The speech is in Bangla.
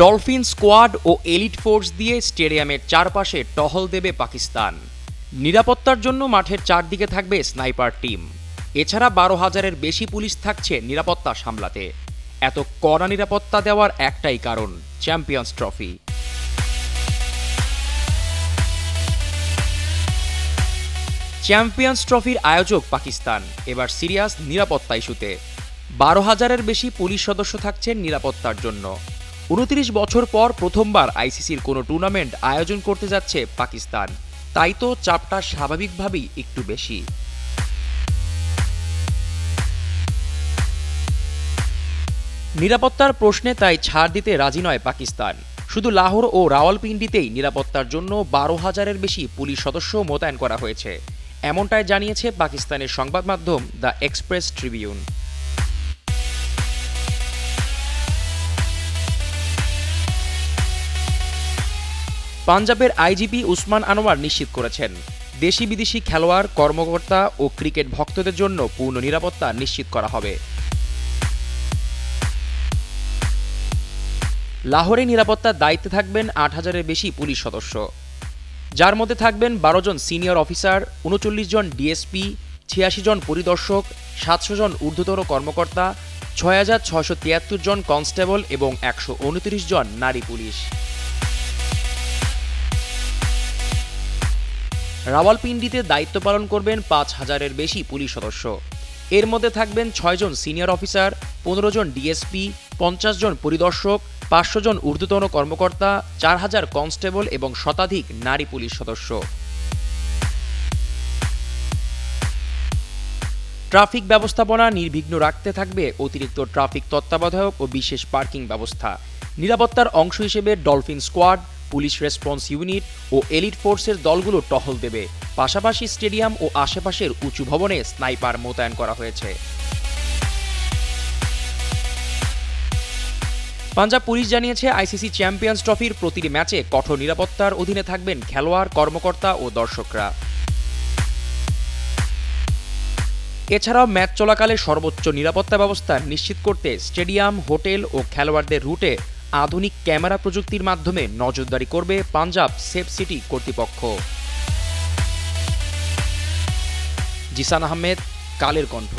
ডলফিন স্কোয়াড ও এলিট ফোর্স দিয়ে স্টেডিয়ামের চারপাশে টহল দেবে পাকিস্তান। নিরাপত্তার জন্য মাঠের চারদিকে থাকবে স্নাইপার টিম। এছাড়া বারো হাজারের বেশি পুলিশ থাকছে নিরাপত্তা সামলাতে। এত কড়া নিরাপত্তা দেওয়ার একটাই কারণ, চ্যাম্পিয়ন্স ট্রফি। চ্যাম্পিয়ন্স ট্রফির আয়োজক পাকিস্তান, এবার সিরিয়াস নিরাপত্তা ইস্যুতে। বারো হাজারের বেশি পুলিশ সদস্য থাকছেন নিরাপত্তার জন্য। উনত্রিশ বছর পর প্রথমবার আইসিসির কোনো টুর্নামেন্ট আয়োজন করতে যাচ্ছে পাকিস্তান। তাই তো চাপটা স্বাভাবিকভাবেই একটু বেশি। নিরাপত্তার প্রশ্নে তাই ছাড় দিতে রাজি নয় পাকিস্তান। শুধু লাহোর ও রাওয়ালপিন্ডিতেই নিরাপত্তার জন্য বারো হাজারের বেশি পুলিশ সদস্য মোতায়েন করা হয়েছে। এমনটাই জানিয়েছে পাকিস্তানের সংবাদ মাধ্যম দ্য এক্সপ্রেস ট্রিবিউন। পাঞ্জাবের আইজিপি উসমান আনোয়ার নিশ্চিত করেছেন। দেশি বিদেশি খেলোয়াড়, কর্মকর্তা ও ক্রিকেট ভক্তদের জন্য পূর্ণ নিরাপত্তা নিশ্চিত করা হবে। লাহোরে নিরাপত্তার দায়িত্বে থাকবেন আট হাজারের বেশি পুলিশ সদস্য। যার মধ্যে থাকবেন বারো জন সিনিয়র অফিসার, উনচল্লিশ জন ডিএসপি, ছিয়াশি জন পরিদর্শক, সাতশো জন ঊর্ধ্বতর কর্মকর্তা, ছয় হাজার ছয়শো তিয়াত্তর জন কনস্টেবল এবং একশো উনত্রিশ জন নারী পুলিশ। রাওয়ালপিন্ডিতে দায়িত্ব পালন করবেন পাঁচ হাজারের বেশি পুলিশ সদস্য। এর মধ্যে থাকবেন ছয়জন সিনিয়র অফিসার, পনেরো জন ডিএসপি, পঞ্চাশ জন পরিদর্শক, পাঁচশো জন ঊর্ধ্বতন কর্মকর্তা, চার হাজার কনস্টেবল এবং শতাধিক নারী পুলিশ সদস্য। ট্রাফিক ব্যবস্থাপনা নির্বিঘ্ন রাখতে থাকবে অতিরিক্ত ট্রাফিক তত্ত্বাবধায়ক ও বিশেষ পার্কিং ব্যবস্থা। নিরাপত্তার অংশ হিসেবে dolphin squad police response unit ও এলিট ফোর্সের দলগুলো টহল দেবে। পাশাপাশি স্টেডিয়াম ও আশেপাশের উঁচু ভবনে স্নাইপার মোতায়েন করা হয়েছে। পাঞ্জাব পুলিশ জানিয়েছে, আইসিসি চ্যাম্পিয়ন্স ট্রফির প্রতিটি ম্যাচে কঠোর নিরাপত্তার অধীনে থাকবেন খেলোয়াড়, কর্মকর্তা ও দর্শকরা। এছাড়াও ম্যাচ চলাকালে সর্বোচ্চ নিরাপত্তা ব্যবস্থা নিশ্চিত করতে স্টেডিয়াম, হোটেল ও খেলোয়াড়দের রুটে আধুনিক ক্যামেরা প্রযুক্তির মাধ্যমে নজরদারি করবে পাঞ্জাব সেফ সিটি কর্তৃপক্ষ। জিসান আহমেদ কালের কণ্ঠ।